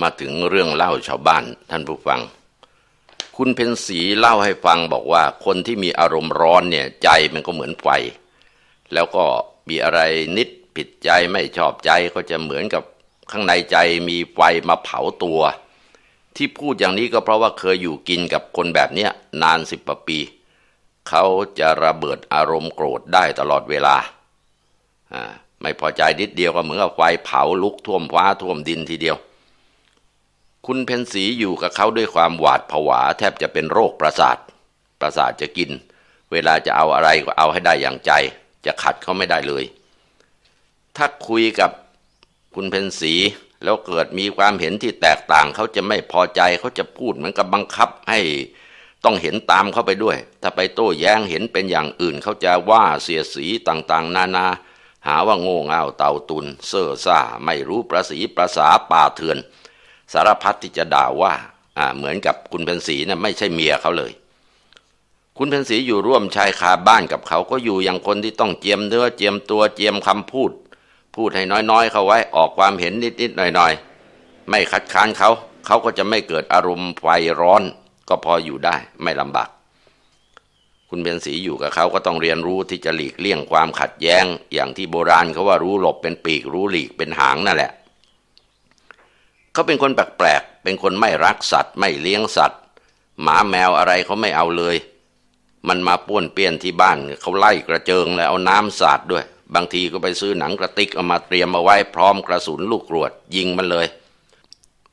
มาถึงเรื่องเล่าชาวบ้านท่านผู้ฟัง คุณเพนสีเล่าให้ฟังบอกว่าคนที่มีอารมณ์ร้อนเนี่ยใจมันก็เหมือนไฟ แล้วก็มีอะไรนิดผิดใจไม่ชอบใจก็จะเหมือนกับข้างในใจมีไฟมาเผาตัว ที่พูดอย่างนี้ก็เพราะว่าเคยอยู่กินกับคนแบบเนี้ยนานสิบกว่าปี เขาจะระเบิดอารมณ์โกรธได้ตลอดเวลาอ่าไม่พอใจนิดเดียวก็เหมือนกับไฟเผาลุกท่วมฟ้าท่วมดินทีเดียว คุณเพนสีอยู่กับเขาด้วยความหวาดผวาแทบจะเป็นโรคประสาท ประสาทจะกิน เวลาจะเอาอะไรก็เอาให้ได้อย่างใจ จะขัดเขาไม่ได้เลย ถ้าคุยกับคุณเพนสีแล้วเกิดมีความเห็นที่แตกต่างเขาจะไม่พอใจเขาจะพูดเหมือนกับบังคับให้ต้องเห็นตามเข้าไปด้วย ถ้าไปโต้แย้งเห็นเป็นอย่างอื่นเขาจะว่าเสียสีต่างๆ นานา หาว่าโง่เง่าเต่าตุน เซ่อซ่าไม่รู้ประสีประสาป่าเถื่อน สารพัดที่จะด่าว่าเหมือนกับคุณเพนสีนะ่ะไม่ใช่เมียเขาเลย คุณเพนสีอยู่ร่วมชายคาบ้านกับเขาก็อยู่อย่างคนที่ต้องเจียมเนื้อเจียมตัวเจียมคำพูด พูดให้น้อยๆ เขาไว้ออกความเห็นนิดๆหน่อยๆ ไม่คัดค้านเขา เขาก็จะไม่เกิดอารมณ์ไฟร้อน ก็พออยู่ได้ไม่ลำบากคุณเบนสีอยู่กับเขาก็ต้องเรียนรู้ที่จะหลีกเลี่ยงความขัดแย้ง อย่างที่โบราณเขาว่ารู้หลบเป็นปีกรู้หลีกเป็นหางนั่นแหละ เขาเป็นคนแปลกๆ เป็นคนไม่รักสัตว์ ไม่เลี้ยงสัตว์ หมาแมวอะไรเขาไม่เอาเลย มันมาป้วนเปี้ยนที่บ้านเขาไล่กระเจิงแล้วเอาน้ำสาดด้วย บางทีก็ไปซื้อหนังกระติกเอามาเตรียมเอาไว้พร้อมกระสุนลูกกรวดยิงมันเลย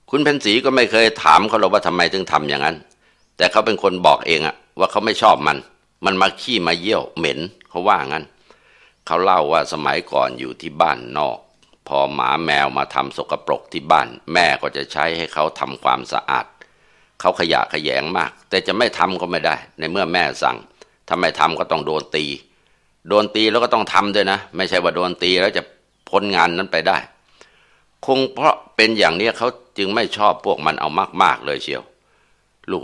คุณเพนสีก็ไม่เคยถามเขาหรอกว่าทำไมถึงทำอย่างนั้น แต่เขาเป็นคนบอกเองอะว่าเขาไม่ชอบมัน มันมาขี้มาเยี่ยวเหม็นเขาว่างั้นเขาเล่าว่าสมัยก่อนอยู่ที่บ้านนอก พอหมาแมวมาทำสกปรกที่บ้าน แม่ก็จะใช้ให้เขาทำความสะอาด เขาขยะขยงมาก แต่จะไม่ทำก็ไม่ได้ ในเมื่อแม่สั่งถ้าไม่ทำก็ต้องโดนตี โดนตีแล้วก็ต้องทำด้วยนะ ไม่ใช่ว่าโดนตีแล้วจะพ้นงานนั้นไปได้ คงเพราะเป็นอย่างนี้เขาจึงไม่ชอบพวกมันเอามากๆเลยเชียว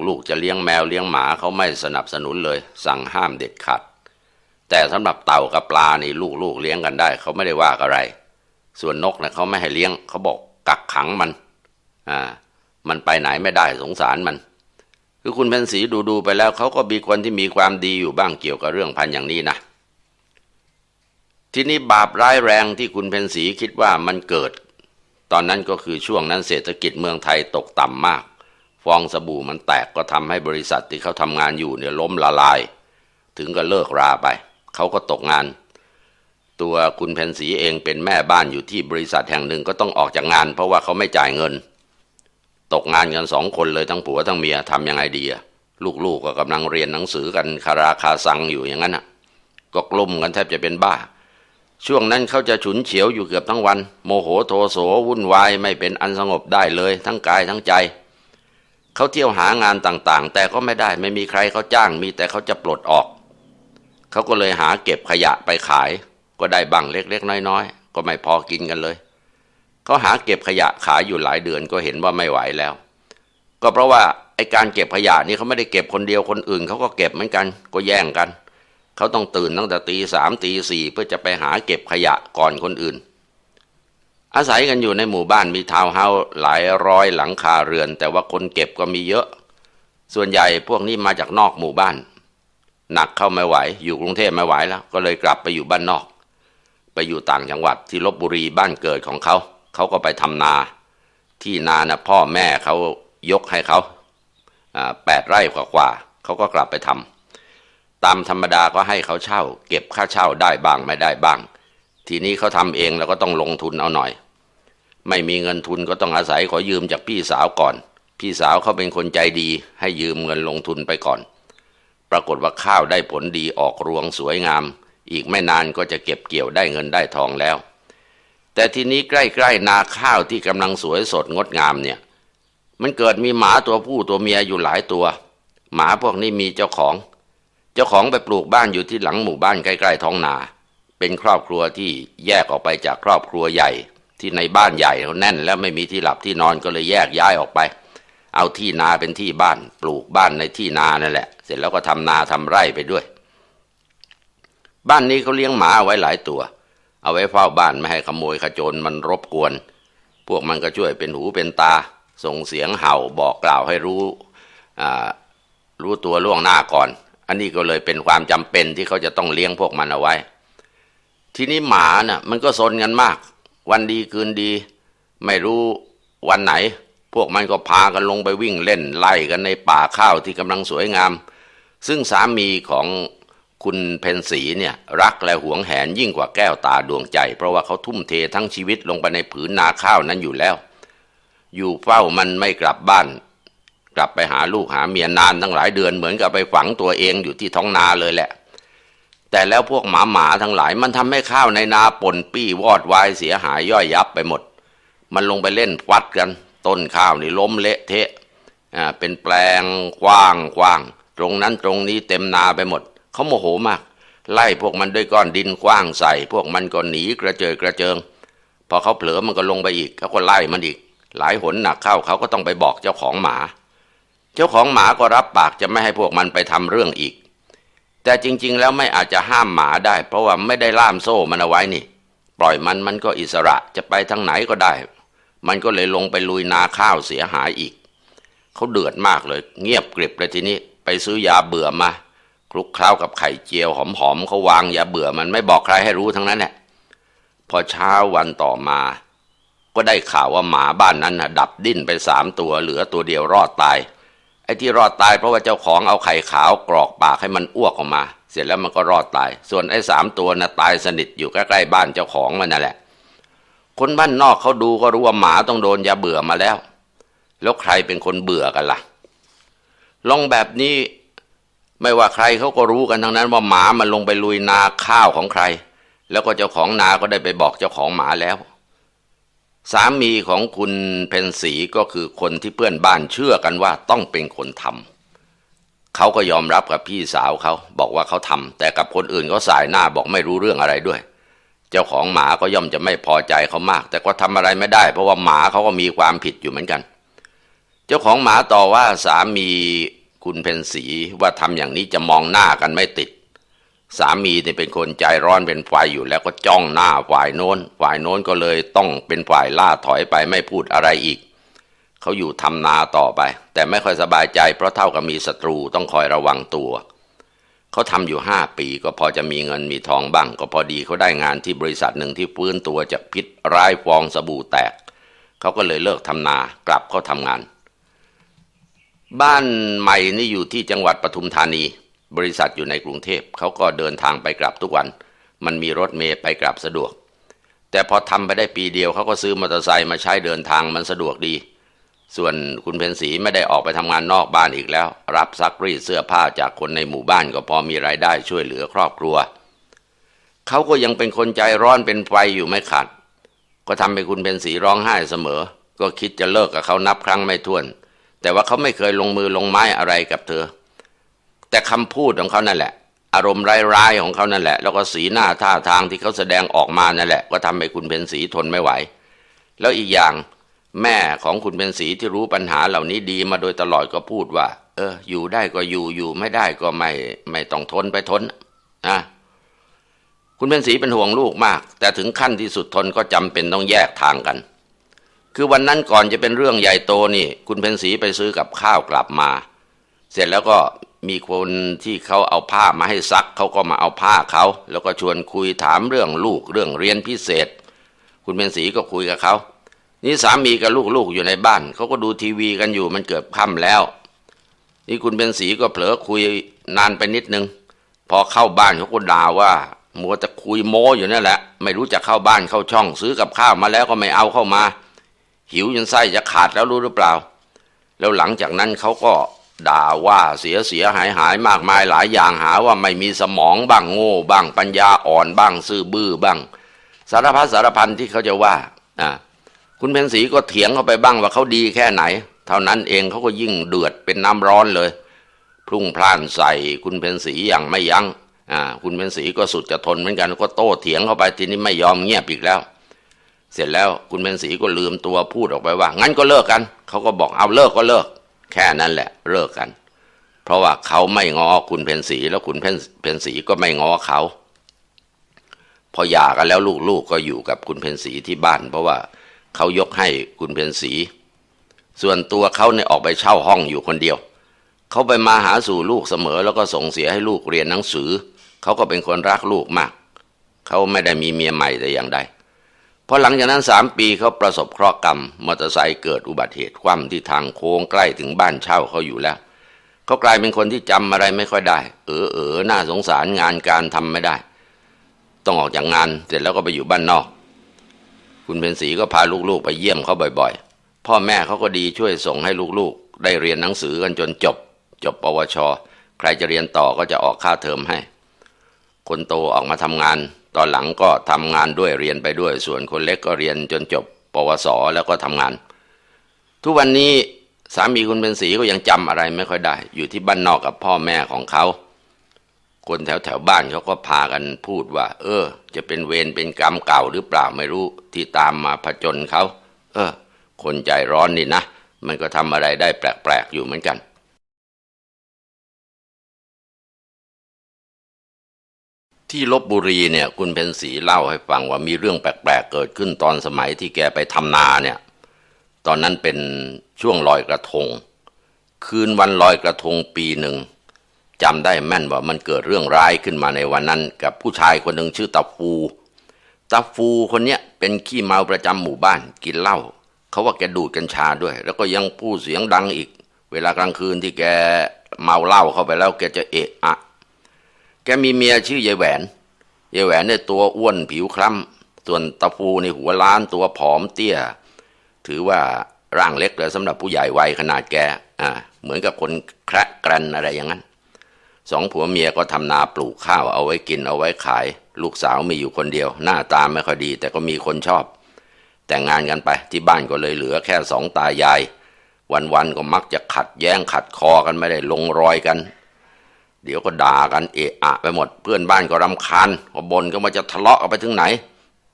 ลูกๆจะเลี้ยงแมวเลี้ยงหมาเขาไม่สนับสนุนเลย สั่งห้ามเด็ดขาดแต่สำหรับเต่ากับปลานี่ลูกๆเลี้ยงกันได้ เขาไม่ได้ว่าอะไร ส่วนนกนะเขาไม่ให้เลี้ยงเขาบอกกักขังมัน อ่า มันไปไหนไม่ได้สงสารมัน คือคุณเพนสีดูดูไปแล้วเขาก็มีคนที่มีความดีอยู่บ้างเกี่ยวกับเรื่องพันอย่างนี้นะทีนี้บาปร้ายแรงที่คุณเพนสีคิดว่ามันเกิด ตอนนั้นก็คือช่วงนั้นเศรษฐกิจเมืองไทยตกต่ำมาก ฟองสบู่มันแตกก็ทำให้บริษัทที่เขาทำงานอยู่เนี่ยล้มละลาย ถึงก็เลิกราไป เขาก็ตกงาน ตัวคุณเพนสีเองเป็นแม่บ้านอยู่ที่บริษัทแห่งหนึ่งก็ต้องออกจากงาน เพราะว่าเขาไม่จ่ายเงิน ตกงานกันสองคนเลยทั้งผัวทั้งเมียทำยังไงดีอะลูกๆก็กำลังเรียนหนังสือกันคาราคาซังอยู่อย่างนั้นอะ ก็กลุ่มกันแทบจะเป็นบ้า ช่วงนั้นเขาจะฉุนเฉียวอยู่เกือบทั้งวัน โมโหโทโสวุ่นวายไม่เป็นอันสงบได้เลย ทั้งกายทั้งใจ เขาเที่ยวหางานต่างๆ แต่ก็ไม่ได้ไม่มีใครเขาจ้างมีแต่เขาจะปลดออก เขาก็เลยหาเก็บขยะไปขาย ก็ได้บังเล็กๆน้อยๆ ก็ไม่พอกินกันเลย เขาหาเก็บขยะขายอยู่หลายเดือนก็เห็นว่าไม่ไหวแล้ว ก็เพราะว่าไอการเก็บขยะนี่เขาไม่ได้เก็บคนเดียวคนอื่นเขาก็เก็บเหมือนกัน ก็แย่งกัน เขาต้องตื่นตั้งแต่ตีสามตีสี่เพื่อจะไปหาเก็บขยะก่อนคนอื่น อาศัยกันอยู่ในหมู่บ้านมีทาวน์เฮาส์หลายร้อยหลังคาเรือน แต่ว่าคนเก็บก็มีเยอะ ส่วนใหญ่พวกนี้มาจากนอกหมู่บ้านหนักเข้าไม่ไหว อยู่กรุงเทพไม่ไหวแล้ว ก็เลยกลับไปอยู่บ้านนอก ไปอยู่ต่างจังหวัดที่ลบบุรีบ้านเกิดของเขา เขาก็ไปทำนา ที่นานะพ่อแม่เขายกให้เขาแปดไร่กว่าๆเขาก็กลับไปทำตามธรรมดาก็ให้เขาเช่า เก็บค่าเช่าได้บ้างไม่ได้บ้าง ทีนี้เขาทำเองแล้วก็ต้องลงทุนเอาหน่อย ไม่มีเงินทุนก็ต้องอาศัยขอยืมจากพี่สาวก่อน พี่สาวเขาเป็นคนใจดี ให้ยืมเงินลงทุนไปก่อน ปรากฏว่าข้าวได้ผลดีออกรวงสวยงาม อีกไม่นานก็จะเก็บเกี่ยวได้เงินได้ทองแล้ว แต่ทีนี้ใกล้ ๆ นาข้าวที่กำลังสวยสดงดงามเนี่ย มันเกิดมีหมาตัวผู้ตัวเมียอยู่หลายตัว หมาพวกนี้มีเจ้าของ เจ้าของไปปลูกบ้านอยู่ที่หลังหมู่บ้านใกล้ๆท้องนา เป็นครอบครัวที่แยกออกไปจากครอบครัวใหญ่ ที่ในบ้านใหญ่เขาแน่น แล้วไม่มีที่หลับที่นอนก็เลยแยกย้ายออกไป เอาที่นาเป็นที่บ้าน ปลูกบ้านในที่นานั่นแหละ เสร็จแล้วก็ทำนาทำไร่ไปด้วย บ้านนี้เขาเลี้ยงหมาเอาไว้หลายตัว เอาไว้เฝ้าบ้านไม่ให้ขโมยขโจรมันรบกวน พวกมันก็ช่วยเป็นหูเป็นตา ส่งเสียงเห่าบอกกล่าวให้รู้รู้ตัวล่วงหน้าก่อน อันนี้ก็เลยเป็นความจำเป็นที่เขาจะต้องเลี้ยงพวกมันเอาไว้ ทีนี้หมาน่ะมันก็ซนกันมาก วันดีคืนดี ไม่รู้วันไหน พวกมันก็พากันลงไปวิ่งเล่นไล่กันในป่าข้าวที่กำลังสวยงาม ซึ่งสามีของ คุณเพนสีเนี่ยรักและหวงแหนยิ่งกว่าแก้วตาดวงใจ เพราะว่าเขาทุ่มเททั้งชีวิตลงไปในผืนนาข้าวนั้นอยู่แล้ว อยู่เฝ้ามันไม่กลับบ้าน กลับไปหาลูกหาเมียนานตั้งหลายเดือนเหมือนกับไปฝังตัวเองอยู่ที่ท้องนาเลยแหละ แต่แล้วพวกหมาหมาทั้งหลาย มันทำให้ข้าวในนาปนปี้วอดวายเสียหายย่อยยับไปหมด มันลงไปเล่นฟัดกัน ต้นข้าวนี่ล้มเละเทะอ่าเป็นแปลงกว้างกว้างตรงนั้นตรงนี้เต็มนาไปหมด เขาโมโหมาก ไล่พวกมันด้วยก้อนดินกว้างใส่ พวกมันก็หนีกระเจิดกระเจิง พอเขาเผลอมันก็ลงไปอีกเขาก็ไล่มันอีก หลายหนหนักเข้าเขาก็ต้องไปบอกเจ้าของหมา เจ้าของหมาก็รับปากจะไม่ให้พวกมันไปทำเรื่องอีก แต่จริง ๆ แล้วไม่อาจจะห้ามหมาได้ เพราะว่าไม่ได้ล่ามโซ่มันเอาไว้นี่ ปล่อยมันมันก็อิสระจะไปทางไหนก็ได้ มันก็เลยลงไปลุยนาข้าวเสียหายอีกเขาเดือดมากเลย เงียบกริบเลยทีนี้ไปซื้อยาเบื่อมา คลุกเคล้ากับไข่เจียวหอมๆเขาวางอย่าเบื่อมันไม่บอกใครให้รู้ทั้งนั้นแหละพอเช้าวันต่อมา ก็ได้ข่าวว่าหมาบ้านนั้นนะดับดิ้นไปสามตัวเหลือตัวเดียวรอดตาย ไอ้ที่รอดตายเพราะว่าเจ้าของเอาไข่ขาวกรอกปากให้มันอ้วกออกมา เสร็จแล้วมันก็รอดตาย ส่วนไอ้สามตัวน่ะตายสนิทอยู่ใกล้ๆบ้านเจ้าของมันนั่นแหละ คนบ้านนอกเขาดูก็รู้ว่าหมาต้องโดนยาเบื่อมาแล้ว แล้วใครเป็นคนเบื่อกันละ่ะ ลองแบบนี้ ไม่ว่าใครเขาก็รู้กันทั้งนั้นว่าหมามันลงไปลุยนาข้าวของใคร แล้วก็เจ้าของนาก็ได้ไปบอกเจ้าของหมาแล้ว สามีของคุณเพนสีก็คือคนที่เพื่อนบ้านเชื่อกันว่าต้องเป็นคนทำเขาก็ยอมรับกับพี่สาวเขาบอกว่าเขาทำแต่กับคนอื่นเขาสายหน้าบอกไม่รู้เรื่องอะไรด้วย เจ้าของหมาก็ย่อมจะไม่พอใจเขามาก แต่ก็ทำอะไรไม่ได้ เพราะว่าหมาเขาก็มีความผิดอยู่เหมือนกัน เจ้าของหมาต่อว่าสามี คุณเพนสีว่าทำอย่างนี้จะมองหน้ากันไม่ติด สามีเนี่ยเป็นคนใจร้อนเป็นไฟอยู่แล้วก็จ้องหน้าฝ่ายโน้น ฝ่ายโน้นก็เลยต้องเป็นฝ่ายล่าถอยไปไม่พูดอะไรอีก เขาอยู่ทำนาต่อไป แต่ไม่ค่อยสบายใจเพราะเท่ากับมีศัตรูต้องคอยระวังตัวเขาทำอยู่ห้าปีก็พอจะมีเงินมีทองบ้าง ก็พอดีเขาได้งานที่บริษัทหนึ่งที่ฟื้นตัวจากพิษร้ายฟองสบู่แตกเขาก็เลยเลิกทำนากลับเขาทำงาน บ้านใหม่นี่อยู่ที่จังหวัดปทุมธานี บริษัทอยู่ในกรุงเทพเขาก็เดินทางไปกลับทุกวัน มันมีรถเมย์ไปกลับสะดวก แต่พอทำไปได้ปีเดียวเขาก็ซื้อมอเตอร์ไซค์มาใช้เดินทางมันสะดวกดี ส่วนคุณเพนสีไม่ได้ออกไปทำงานนอกบ้านอีกแล้ว รับซักรีดเสื้อผ้าจากคนในหมู่บ้านก็พอมีรายได้ช่วยเหลือครอบครัวเขาก็ยังเป็นคนใจร้อนเป็นไฟอยู่ไม่ขาดก็ทำให้คุณเพนสีร้องไห้เสมอ ก็คิดจะเลิกกับเขานับครั้งไม่ถ้วน แต่ว่าเขาไม่เคยลงมือลงไม้อะไรกับเธอ แต่คำพูดของเขานั่นแหละ อารมณ์ร้ายๆของเขานั่นแหละ แล้วก็สีหน้าท่าทางที่เขาแสดงออกมานั่นแหละ ก็ทำให้คุณเพนสีทนไม่ไหว แล้วอีกอย่างแม่ของคุณเพนสีที่รู้ปัญหาเหล่านี้ดีมาโดยตลอดก็พูดว่า เออ อยู่ได้ก็อยู่อยู่ไม่ได้ก็ไม่ไม่ต้องทนไปทนนะคุณเพนสีเป็นห่วงลูกมาก แต่ถึงขั้นที่สุดทนก็จำเป็นต้องแยกทางกัน คือวันนั้นก่อนจะเป็นเรื่องใหญ่โตนี่ คุณเพนสีไปซื้อกับข้าวกลับมา เสร็จแล้วก็มีคนที่เขาเอาผ้ามาให้ซักเขาก็มาเอาผ้าเขาแล้วก็ชวนคุยถามเรื่องลูกเรื่องเรียนพิเศษ คุณเพนสีก็คุยกับเขานี่สามีกับลูกๆอยู่ในบ้านเขาก็ดูทีวีกันอยู่มันเกือบค่ำแล้ว นี่คุณเพนสีก็เผลอคุยนานไปนิดนึง พอเข้าบ้านเขาก็ด่าว่ามัวจะคุยโม้อยู่นั่นแหละ ไม่รู้จะเข้าบ้านเข้าช่อง ซื้อกับข้าวมาแล้วก็ไม่เอาเข้ามา หิวจนไส้จะขาดแล้วรู้หรือเปล่า แล้วหลังจากนั้นเขาก็ด่าว่าเสียเสียหายหายมากมายหลายอย่างหาว่าไม่มีสมองบ้างโง่บ้างปัญญาอ่อนบ้างซื่อบื้อบ้าง สารพัดสารพันที่เขาจะว่าอ่าคุณเพนสีก็เถียงเขาไปบ้างว่าเขาดีแค่ไหน เท่านั้นเองเขาก็ยิ่งเดือดเป็นน้ำร้อนเลย พุ่งพล่านใส่คุณเพนสีอย่างไม่ยัง้งอ่าคุณเพนสีก็สุดจะทนเหมือนกันก็โต้เถียงเข้าไปทีนี้ไม่ยอมเงียบอีกแล้ว เสร็จแล้วคุณเบนสีก็ลืมตัวพูดออกไปว่า งั้นก็เลิกกัน เขาก็บอกเอาเลิกก็เลิก แค่นั้นแหละ เลิกกัน เพราะว่าเขาไม่งอคุณเพนสีแล้วคุณเพนสีก็ไม่งอเขา พอหย่ากันแล้วลูกๆกก็อยู่กับคุณเพนสีที่บ้าน เพราะว่าเขายกให้คุณเพนสีส่วนตัวเขาเนี่ยออกไปเช่าห้องอยู่คนเดียว เขาไปมาหาสู่ลูกเสมอ แล้วก็ส่งเสียให้ลูกเรียนหนังสือ เขาก็เป็นคนรักลูกมาก เขาไม่ได้มีเมียใหม่แต่อย่างใด พอหลังจากนั้นสามปีเขาประสบเคราะห์กรรม มอเตอร์ไซค์เกิดอุบัติเหตุคว่ำที่ทางโค้งใกล้ถึงบ้านเช่าเขาอยู่แล้ว เขากลายเป็นคนที่จำอะไรไม่ค่อยได้ เออเออน่าสงสารงานการทำไม่ได้ ต้องออกจากงานเสร็จแล้วก็ไปอยู่บ้านนอก คุณเพ็ญศรีก็พาลูกๆไปเยี่ยมเขาบ่อยๆ พ่อแม่เขาก็ดีช่วยส่งให้ลูกๆ ได้เรียนหนังสือกันจนจบ จบปวช ใครจะเรียนต่อก็จะออกค่าเทอมให้ คนโตออกมาทำงาน ตอนหลังก็ทำงานด้วยเรียนไปด้วย ส่วนคนเล็กก็เรียนจนจบปวสแล้วก็ทำงาน ทุกวันนี้สามีคุณเป็นศรีก็ยังจำอะไรไม่ค่อยได้ อยู่ที่บ้านนอกกับพ่อแม่ของเขา คนแถวแถวบ้านเขาก็พากันพูดว่า เออ จะเป็นเวรเป็นกรรมเก่าหรือเปล่าไม่รู้ที่ตามมาผจญเขา เออ คนใจร้อนนี่นะ มันก็ทำอะไรได้แปลกๆอยู่เหมือนกัน ที่ลบบุรีเนี่ย คุณเพนสีเล่าให้ฟังว่ามีเรื่องแปลกๆเกิดขึ้นตอนสมัยที่แกไปทำนาเนี่ย ตอนนั้นเป็นช่วงลอยกระทง คืนวันลอยกระทงปีหนึ่งจำได้แม่นว่ามันเกิดเรื่องร้ายขึ้นมาในวันนั้น กับผู้ชายคนหนึ่งชื่อตาฟูตาฟูคนเนี้ยเป็นขี้เมาประจำหมู่บ้านกินเหล้าเขาว่าแกดูดกัญชาด้วย แล้วก็ยังพูดเสียงดังอีก เวลากลางคืนที่แกเมาเหล้าเข้าไปแล้วแกจะเอะอะ แกมีเมียชื่อยายแหวนยายแหวนเนี่ยตัวอ้วนผิวคล้ำส่วนตาฟูในหัวล้านตัวผอมเตี้ย ถือว่าร่างเล็กเลยสำหรับผู้ใหญ่วัยขนาดแกอ่าเหมือนกับคนแคระแกรนอะไรอย่างนั้นสองผัวเมียก็ทำนาปลูกข้าวเอาไว้กินเอาไว้ขาย ลูกสาวมีอยู่คนเดียว หน้าตาไม่ค่อยดี แต่ก็มีคนชอบ แต่งงานกันไปที่บ้านก็เลยเหลือแค่สองตายาย วันๆก็มักจะขัดแย้งขัดคอกันไม่ได้ลงรอยกัน เดี๋ยวก็ด่ากันเอะอะไปหมด เพื่อนบ้านก็รำคาญก็บ่นก็มาจะทะเลาะกันไปถึงไหน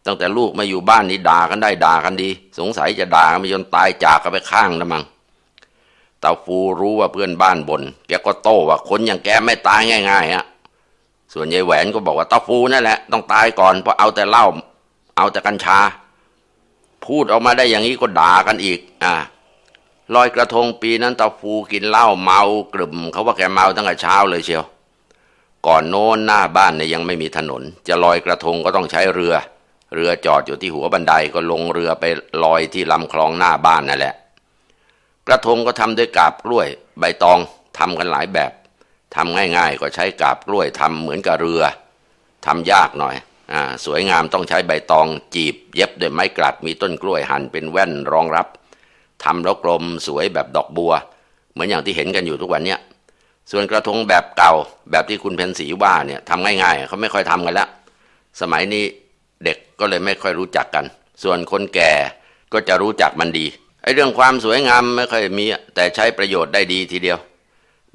ตั้งแต่ลูกมาอยู่บ้านนี้ด่ากันได้ด่ากันดี สงสัยจะด่ากันไปจนตายจากกันไปข้างนะมัง้งตาฟูรู้ว่าเพื่อนบ้านบน่นแกก็โต้ว่าคนอย่างแกไม่ตายง่ายๆฮะส่วนยายแหวนก็บอกว่าตาฟูนั่นแหละต้องตายก่อนเพราะเอาแต่เหล้าเอาแต่กัญชา พูดออกมาได้อย่างนี้ก็ด่ากันอีก อ่า ลอยกระทงปีนั้นตาฟูกินเหล้าเมากลุ่มเขาว่าแกเมาตั้งแต่เช้าเลยเชียว ก่อนโน้นหน้าบ้านเนี่ยยังไม่มีถนน จะลอยกระทงก็ต้องใช้เรือ เรือจอดอยู่ที่หัวบันไดก็ลงเรือไปลอยที่ลำคลองหน้าบ้านนั่นแหละ กระทงก็ทำด้วยกาบกล้วย ใบตองทำกันหลายแบบทำง่าย ๆ ก็ใช้กาบกล้วยทำเหมือนกับเรือทำยากหน่อยอ่าสวยงามต้องใช้ใบตองจีบ เย็บด้วยไม้กลัดมีต้นกล้วยหั่นเป็นแว่นรองรับ ทำแล้วกลมสวยแบบดอกบัว เหมือนอย่างที่เห็นกันอยู่ทุกวันเนี้ยส่วนกระทงแบบเก่าแบบที่คุณเพนสีว่าเนี่ยทำง่ายๆเขาไม่ค่อยทำกันล้วสมัยนี้เด็กก็เลยไม่ค่อยรู้จักกัน ส่วนคนแก่ก็จะรู้จักมันดีไอ้เรื่องความสวยงามไม่ค่อยมีแต่ใช้ประโยชน์ได้ดีทีเดียว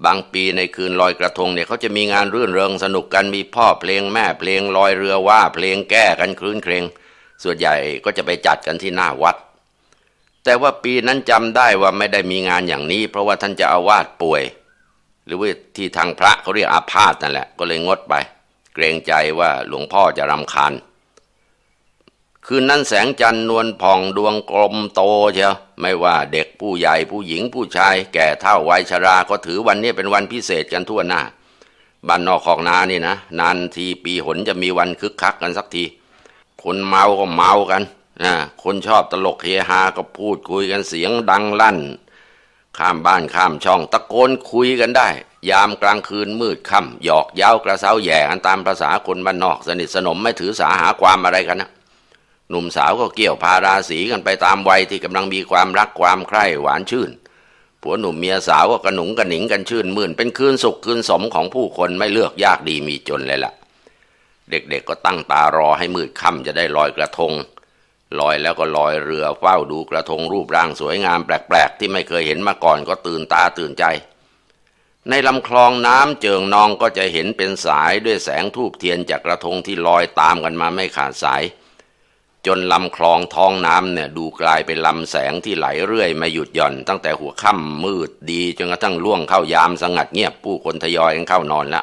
บางปีในคืนลอยกระทงเนี่ยเขาจะมีงานรื่นเริงสนุกกันมีพ่อเพลงแม่เพลงลอยเรือว่าเพลงแก้กันคลื่นเครงส่วนใหญ่ก็จะไปจัดกันที่หน้าวัด แต่ว่าปีนั้นจำได้ว่าไม่ได้มีงานอย่างนี้ เพราะว่าท่านจะอาวาสป่วย หรือว่าที่ทางพระเขาเรียกอาพาธนั่นแหละ ก็เลยงดไป เกรงใจว่าหลวงพ่อจะรำคาญคืนนั้นแสงจันทร์นวลผ่องดวงกลมโตเชียวไม่ว่าเด็กผู้ใหญ่ผู้หญิงผู้ชาย แก่เท่าวัยชรา ก็ถือวันนี้เป็นวันพิเศษกันทั่วหน้าบ้านนอกของนานี่นะ นานทีปีหนจะมีวันคึกคักกันสักที คนเมาก็เมากัน คนชอบตลกเฮฮาก็พูดคุยกันเสียงดังลั่น ข้ามบ้านข้ามช่องตะโกนคุยกันได้ ยามกลางคืนมืดค่ำหยอกเย้ากระเซ้าแย่กันตามภาษาคนบ้านนอก สนิทสนมไม่ถือสาหาความอะไรกันนะหนุ่มสาวก็เกี่ยวพาราสีกันไปตามวัยที่กำลังมีความรักความใคร่หวานชื่นผัวหนุ่มเมียสาวก็กระหนุงกระหนิงกันชื่นมื่น เป็นคืนสุขคืนสมของผู้คนไม่เลือกยากดีมีจนเลยล่ะ เด็กๆก็ตั้งตารอให้มืดค่ำจะได้ลอยกระทง ลอยแล้วก็ลอยเรือเฝ้าดูกระทงรูปร่างสวยงามแปลกๆ ที่ไม่เคยเห็นมาก่อนก็ตื่นตาตื่นใจ ในลำคลองน้ำเจิงนองก็จะเห็นเป็นสายด้วยแสงทูบเทียนจากกระทงที่ลอยตามกันมาไม่ขาดสาย จนลำคลองท้องน้ำเนี่ยดูกลายเป็นลำแสงที่ไหลเรื่อยม่หยุดหย่อน ตั้งแต่หัวค่ำมืดดีจนกระทั่งล่วงเข้ายามสงัดเงียบผู้คนทยอยกันเข้านอนละ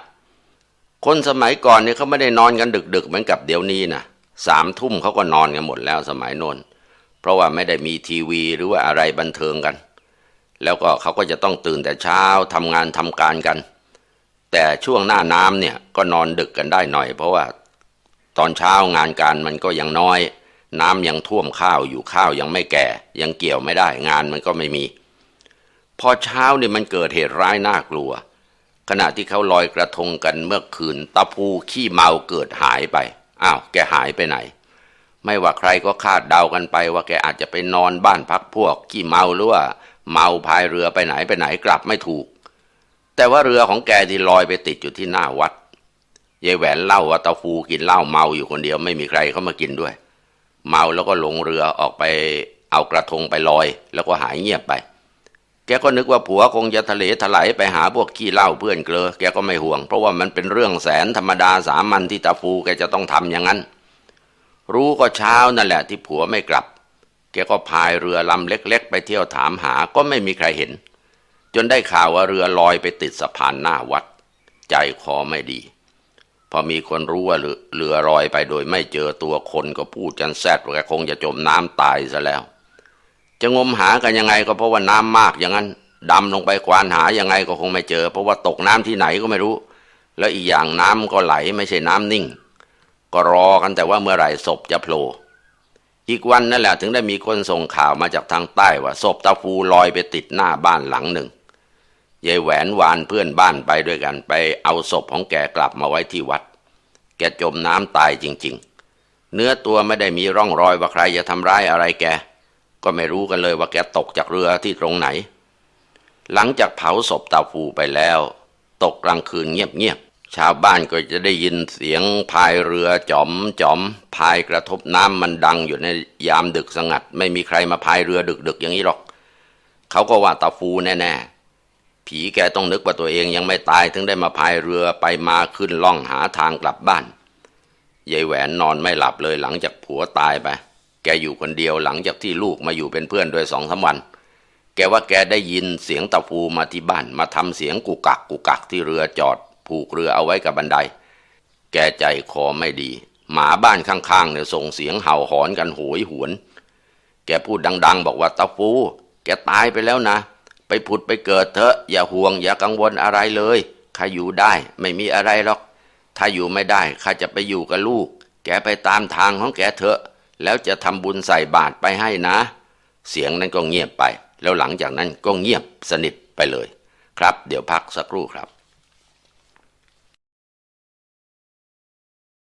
คนสมัยก่อนเนี่ยเขาไม่ได้นอนกันดึก ๆ เหมือนกับเดี๋ยวนี้นะ สามทุ่มเขาก็นอนกันหมดแล้วสมัยโน้นเพราะว่าไม่ได้มีทีวีหรือว่าอะไรบันเทิงกัน แล้วก็เขาก็จะต้องตื่นแต่เช้าทำงานทำการกัน แต่ช่วงหน้าน้ำเนี่ยก็นอนดึกกันได้หน่อย เพราะว่าตอนเช้างานการมันก็ยังน้อย น้ำยังท่วมข้าวอยู่ข้าวยังไม่แก่ ยังเกี่ยวไม่ได้งานมันก็ไม่มี พอเช้าเนี่ยมันเกิดเหตุร้ายน่ากลัว ขณะที่เขาลอยกระทงกันเมื่อคืนตะพูขี้เมาเกิดหายไป อ้าวแกหายไปไหน ไม่ว่าใครก็คาดเดากันไปว่าแกอาจจะไปนอนบ้านพักพวกขี้เมาหรือว่าเมาพายเรือไปไหนไปไหนกลับไม่ถูก แต่ว่าเรือของแกที่ลอยไปติดอยู่ที่หน้าวัดยายแหวนเล่าว่าตาฟูกินเหล้าเมาอยู่คนเดียวไม่มีใครเข้ามากินด้วย เมาแล้วก็ลงเรือออกไปเอากระทงไปลอย แล้วก็หายเงียบไป แกก็นึกว่าผัวคงจะทะเลถลายไปหาพวกขี้เหล้าเพื่อนเกลือ แกก็ไม่ห่วง เพราะว่ามันเป็นเรื่องแสนธรรมดาสามัญที่ตาฟูแกจะต้องทำอย่างนั้น รู้ก็เช้านั่นแหละที่ผัวไม่กลับ แกก็พายเรือลำเล็ก ๆ ไปเที่ยวถามหาก็ไม่มีใครเห็น จนได้ข่าวว่าเรือลอยไปติดสะพานหน้าวัด ใจคอไม่ดี พอมีคนรู้ว่าเรือลอยไปโดยไม่เจอตัวคนก็พูดกันแซดว่าแกคงจะจมน้ำตายซะแล้ว จะงมหากันยังไงก็เพราะว่าน้ำมากอย่างนั้นดำลงไปควานหายังไงก็คงไม่เจอ เพราะว่าตกน้ำที่ไหนก็ไม่รู้ แล้วอีกอย่างน้ำก็ไหลไม่ใช่น้ำนิ่ง ก็รอกันแต่ว่าเมื่อไหร่ศพจะโผล่อีกวันนั่นแหละถึงได้มีคนส่งข่าวมาจากทางใต้ว่าศพตาฟูลอยไปติดหน้าบ้านหลังหนึ่งยายแหวนวานเพื่อนบ้านไปด้วยกันไปเอาศพของแกกลับมาไว้ที่วัด แกจมน้ำตายจริง ๆ เนื้อตัวไม่ได้มีร่องรอยว่าใครจะทำร้ายอะไรแก ก็ไม่รู้กันเลยว่าแกตกจากเรือที่ตรงไหน หลังจากเผาศพตาฟูไปแล้ว ตกกลางคืนเงียบๆชาวบ้านก็จะได้ยินเสียงพายเรือจอมจอมพายกระทบน้ำมันดังอยู่ในยามดึกสงัด ไม่มีใครมาพายเรือดึกๆอย่างนี้หรอก เขาก็ว่าตาฟูแน่ๆ ผีแกต้องนึกว่าตัวเองยังไม่ตายถึงได้มาพายเรือไปมาขึ้นล่องหาทางกลับบ้านยายแหวนนอนไม่หลับเลยหลังจากผัวตายไป อยู่คนเดียวหลังจากที่ลูกมาอยู่เป็นเพื่อนโดยสองสาวัน แกว่าแกได้ยินเสียงตะฟูมาที่บ้านมาทำเสียงกุกักกุกกักที่เรือจอด ผูกเรือเอาไว้กับบันได แกใจคอไม่ดี หมาบ้านข้างๆเนี่ยส่งเสียงเห่าหอนกันโหยหวน แกพูดดัง ๆ บอกว่าตะฟูแกตายไปแล้วนะ ไปผุดไปเกิดเถอะ อย่าห่วง อย่ากังวลอะไรเลยข้าอยู่ได้ไม่มีอะไรหรอก ถ้าอยู่ไม่ได้ข้าจะไปอยู่กับลูก แกไปตามทางของแกเถอะ แล้วจะทำบุญใส่บาตรไปให้นะ เสียงนั้นก็เงียบไป แล้วหลังจากนั้นก็เงียบสนิทไปเลย ครับ เดี๋ยวพักสักครู่ครับ